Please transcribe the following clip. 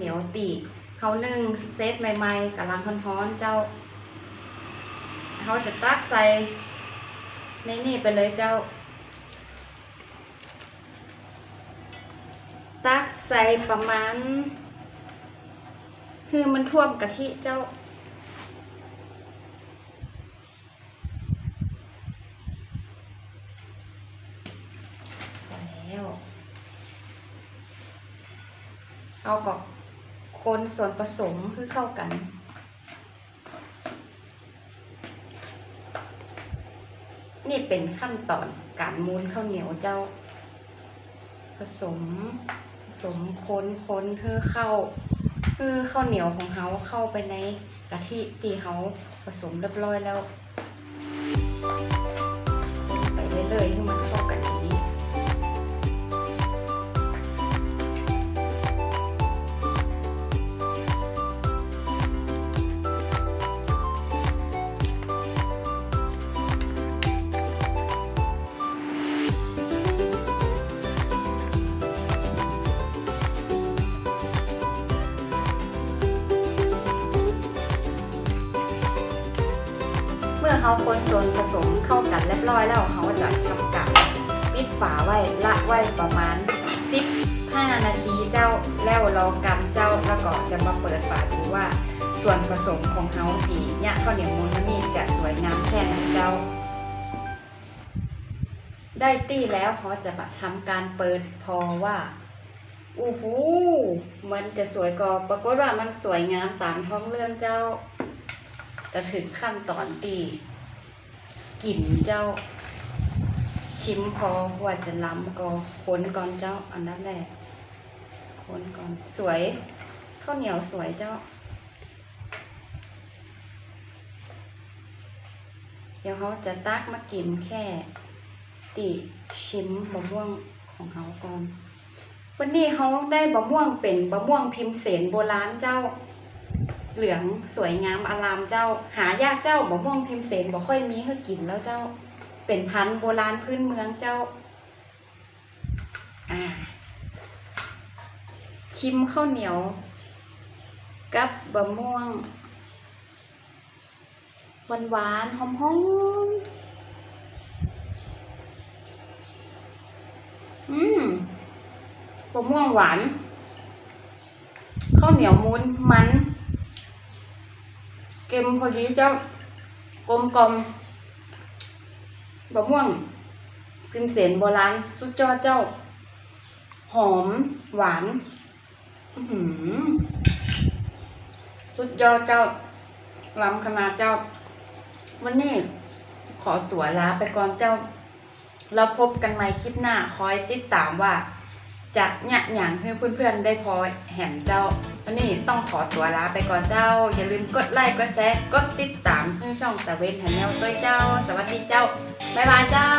เหนียวตีเขานึ่งเซตใหม่ๆกำลังร้อนๆเจ้าเขาจะตักใส่ในนี่ไปเลยเจ้า ตักใส่ประมาณ คือมันท่วมกะทิเจ้าแล้วเอากับ คนส่วนผสมคือเข้ากัน นี่เป็นขั้นตอนการมูนข้าวเหนียวเจ้า ผสมผสมคนคนเพื่อเข้าเพื่อข้าวเหนียวของเขาเข้าไปในกะทิที่เขาผสมเรียบร้อยแล้ว ไปเรื่อยๆให้มันเข้า เขาคนส่วนผสมเข้ากันเรียบร้อยแล้วเขาจะทำการปิดฝาไว้ละไว้ประมาณ15นาทีเจ้าแล้วรอกันเจ้าแล้วก็จะมาเปิดฝาดูว่า ส่วนผสมของเขาสีเนี่ยข้าวเหนียวมูนมันนี่จะสวยงามแค่ไหนเจ้า ได้ตี้แล้วเขาจะมาทำการเปิดพอว่าอู้หูมันจะสวยกว่าปรากฏว่ามันสวยงามตามท้องเรื่องเจ้า จะถึงขั้นตอนตีกลิ่นเจ้าชิมพอว่าจะล้ำก็คนก่อนเจ้าอันนั้นแหละคนก่อนสวยข้าวเหนียวสวยเจ้า เดี๋ยวเขาจะตักมากินแค่ ติชิมบะม่วงของเขาก่อน วันนี้เขาได้บะม่วงเป็นบะม่วงพิมพ์เสนโบราณเจ้า เหลืองสวยงามอลามเจ้า หายากเจ้าบะม่วงพิมเสนบ่ค่อยมีให้กินแล้วเจ้า เป็นพันธุ์โบราณพื้นเมืองเจ้า อ่า ชิมข้าวเหนียว กับบะม่วงหวานหวานหอมหอมอืมบะม่วงหวานข้าวเหนียวมูนมัน เค็มพอดีเจ้ากลมกลมบะม่วงกินเสนโบราณสุดยอดเจ้า หอมหวานสุดยอดเจ้าล้ำขนาดเจ้า วันนี้ขอตั๋วลาไปก่อนเจ้า เราพบกันใหม่คลิปหน้า คอยติดตามว่า จะเนี่ยอย่างให้เพื่อนๆได้พอแหมเจ้าวันนี้ต้องขอตัวลาไปก่อนเจ้า อย่าลืมกดไลค์กดแชร์กดติดตามช่องตะเวนแนลด้วยเจ้า สวัสดีเจ้า บ๊ายบายเจ้า